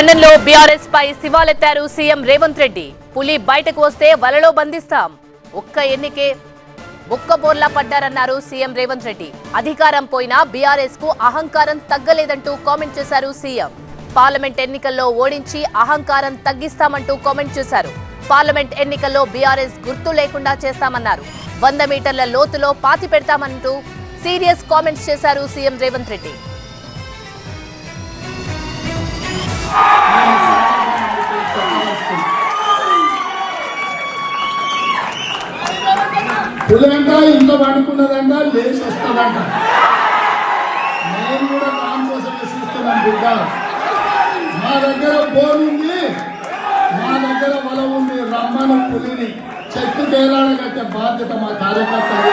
లండన్లో బీఆర్ఎస్ పై శివాలెత్తారు సీఎం రేవంత్ రెడ్డి. పులి బయటకు వస్తే వలలో బంధిస్తాం. ఒక్క ఎన్నికే ఒక్క బోర్లా పడ్డారన్నారు సీఎం రేవంత్ రెడ్డి. అధికారం పోయినా బీఆర్ఎస్కు అహంకారం తగ్గలేదంటూ కామెంట్ చేశారు సీఎం. పార్లమెంట్ ఎన్నికల్లో ఓడించి అహంకారం తగ్గిస్తామంటూ కామెంట్ చేశారు. పార్లమెంట్ ఎన్నికల్లో బీఆర్ఎస్ గుర్తు లేకుండా చేస్తామన్నారు. వంద మీటర్ల లోతులో పాతి పెడతామంటూ సీరియస్ కామెంట్స్ చేశారు సీఎం రేవంత్ రెడ్డి. పులంట ఇంట్లో పడుకున్నదంట లేచి వస్తుందంట నేను కూడా దాని కోసం చూస్తున్నాను బిడ్డ. మా దగ్గర బోన్ ఉంది. మా దగ్గర వల ఉంది. రమ్మను పులిని. చెట్టు పేలాడగట్టే బాధ్యత మా కార్యకర్తలు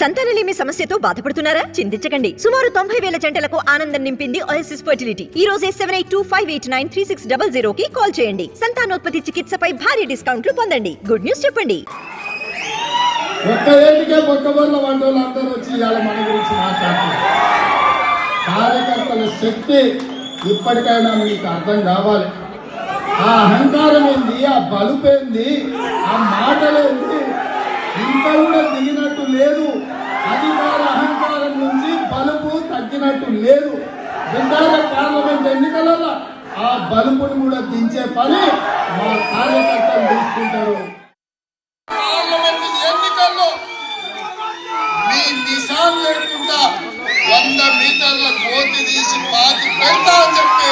సంతానలేమి సమస్యతో బాధపడుతున్నారా? చింతించకండి. సుమారు తొంభై వేల జంటలకు ఆనందం నింపింది ఓఎస్ఎస్ ఫర్టిలిటీ ఈ రోజే seven eight two five eight nine three six double zero కి కాల్ చేయండి. సంతానోత్పత్తి చికిత్సపై భారీ డిస్కౌంట్లు పొందండి. గుడ్ న్యూస్ చెప్పండి. ఒక్క ఏటికే ఒక్క బొర్ల వంట వచ్చి ఇవాళ మన గురించి మాట్లాడుతున్నారు. కార్యకర్తల శక్తి ఇప్పటికైనా మీకు అర్థం కావాలి. ఆ అహంకారం ఏంది? ఆ బలుపేంది ఆ మాటలేంది ఇంకా కూడా దిగినట్టు లేదు. తగ్గినట్టు లేదు. విధాన పార్లమెంట్ ఎన్నికలలో ఆ బలుపుని కూడా దించే పని మా కార్యకర్తలు తీసుకుంటారు. పార్లమెంట్ ఎన్నికల్లో మీ నిశాన్ లేకుండా వంద మీటర్ల కోతి తీసి పాతి పెడతా అని చెప్పి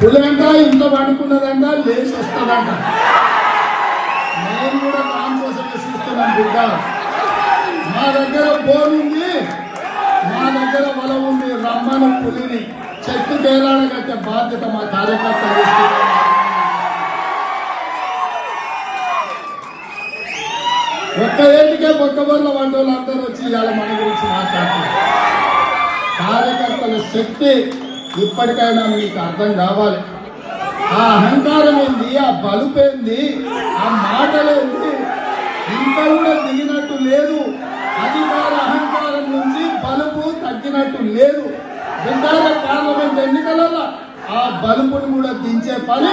పులంట ఇంట్లో పడుకున్నదంట లేచి వస్తుందంట. నేను కూడా దాని కోసం చూస్తున్నాను బిడ్డ. మా దగ్గర బోన్ ఉంది. మా దగ్గర వల ఉంది. రమ్మను పులిని. చెట్టు తేలాడ కట్టే బాధ్యత మా కార్యకర్తలు ఒక్క ఏటికే ఒక్క బొర్ల వంట వాళ్ళందరూ వచ్చి ఇవాళ మన గురించి మాట్లాడుతున్నారు. కార్యకర్తల శక్తి ఇప్పటికైనా మీకు అర్థం కావాలి. ఆ అహంకారం బలుపేంది. ఆ మాటలేంది ఇంకా కూడా దిగినట్టు లేదు. అధికార అహంకారం నుంచి బలుపు తగ్గినట్టు లేదు. విధాన పార్లమెంట్ ఎన్నికలలో ఆ బలుపును కూడా దించే పని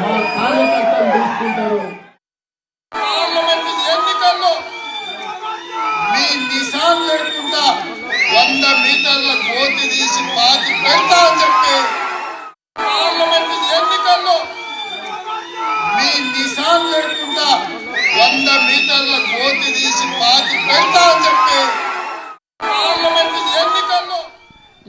మా కార్యకర్తలు తీసుకుంటారు. పార్లమెంట్ ఎన్నికల్లో మీ నిశాన్ లేకుండా వంద మీటర్ల కోతి తీసి పాతి పెడతా అని చెప్పి పార్లమెంట్ ఎన్నికల్లో మీ నిశాన్ లేకుండా వంద మీటర్ల తీసి పాతి పెడతా అని చెప్పి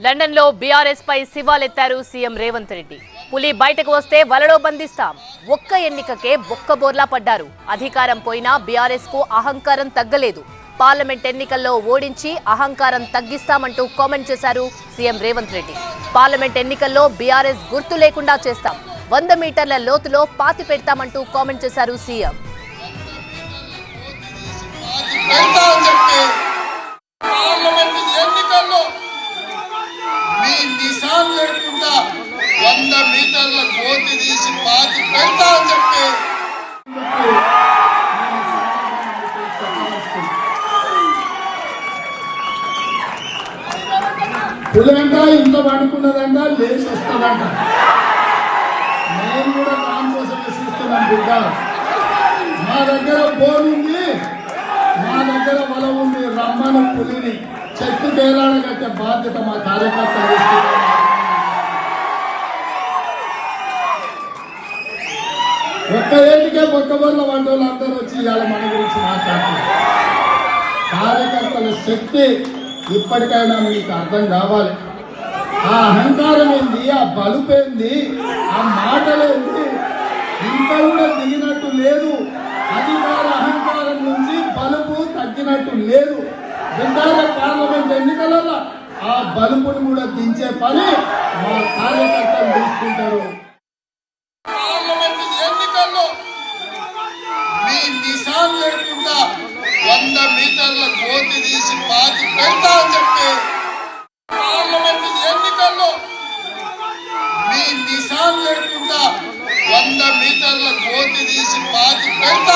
లండన్లో బీఆర్ఎస్ పై శివాలెత్తారు సీఎం రేవంత్ రెడ్డి. పులి బయటకు వస్తే వలలో బంధిస్తాం. ఒక్క ఎన్నికకే బొక్క బోర్లా పడ్డారు. అధికారం పోయినా బీఆర్ఎస్కు అహంకారం తగ్గలేదు. పార్లమెంట్ ఎన్నికల్లో ఓడించి అహంకారం తగ్గిస్తామంటూ కామెంట్ చేశారు సీఎం రేవంత్ రెడ్డి. పార్లమెంట్ ఎన్నికల్లో బీఆర్ఎస్ గుర్తు లేకుండా చేస్తాం. వంద మీటర్ల లోతులో పాతి పెడతామంటూ కామెంట్ చేశారు సీఎం. పెడతా అని చెప్పి పార్లమెంట్ ఎన్నికల్లో మీ నిశాన్ లేకుండా వంద మీటర్ల కోతి తీసి పాతి పెడతా అని చెప్పి పులంట ఇంట్లో పడుకున్నదంట లేచి వస్తుందంట నేను కూడా దాని కోసం చూస్తున్నాను బిడ్డ. మా దగ్గర బోన్ ఉంది దగ్గర వల ఉంది రమ్మన పులిని. చెట్టు తేలాడ కట్టే బాధ్యత మా కార్యకర్తలు ఒక్క ఏటికే ఒక్క బొర్ల వంట వాళ్ళందరూ వచ్చి ఇవాళ మన గురించి మాట్లాడుతున్నారు. కార్యకర్తల శక్తి ఇప్పటికైనా మీకు అర్థం కావాలి. ఆ అహంకారం ఏంది? ఆ బలుపేంది ఆ మాటలేంది ఇంకా కూడా దిగినట్టు లేదు. అధికార అహంకారం నుంచి బలుపు తగ్గినట్టు లేదు. విధాన పార్లమెంట్ ఎన్నికలలో ఆ బలుపును కూడా దించే పని మా కార్యకర్తలు తీసుకుంటారు. పార్లమెంట్ ఎన్నికల్లో మీ నిశాన్ లేకుండా వంద మీటర్ల కోతి తీసి పాతి పెడతా అని చెప్పి పార్లమెంట్ ఎన్నికల్లో మీ నిశాన్ లేకుండా వంద మీటర్ల కోతి తీసి పాతి పెడతా